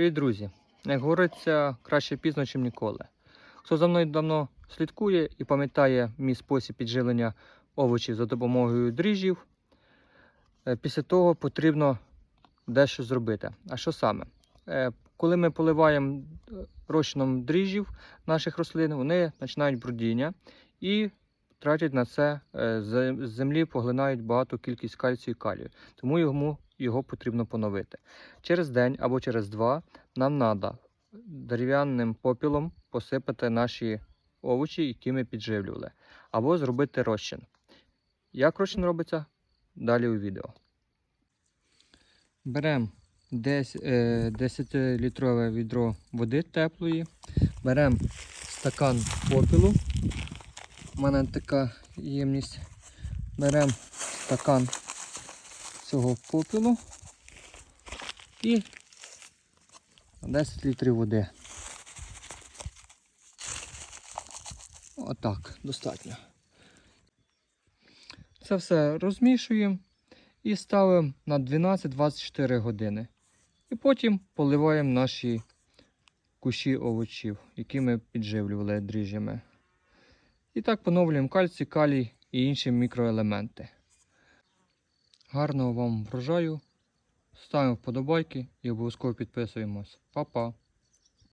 Привіт, друзі! Як говориться, краще пізно, ніж ніколи. Хто за мною давно слідкує і пам'ятає мій спосіб підживлення овочів за допомогою дріжджів, е, після того потрібно дещо зробити. А що саме? Е, Коли ми поливаємо е, розчином дріжджів наших рослин, вони починають брудіння і тратять на це е, з землі поглинають багату кількість кальцію і калію. Тому йому його потрібно поновити. Через день або через два нам треба дерев'яним попілом посипати наші овочі, які ми підживлювали, або зробити розчин. Як розчин робиться? Далі у відео. Беремо 10-літрове відро води теплої, беремо стакан попілу. У мене така ємність. Беремо стакан цього попілу і 10 літрів води. Отак, достатньо. Це все розмішуємо і ставимо на 12-24 години. І потім поливаємо наші кущі овочів, які ми підживлювали дріжджами. І так поновлюємо кальцій, калій і інші мікроелементи. Гарного вам врожаю! Ставимо вподобайки і обов'язково підписуємось. Па-па!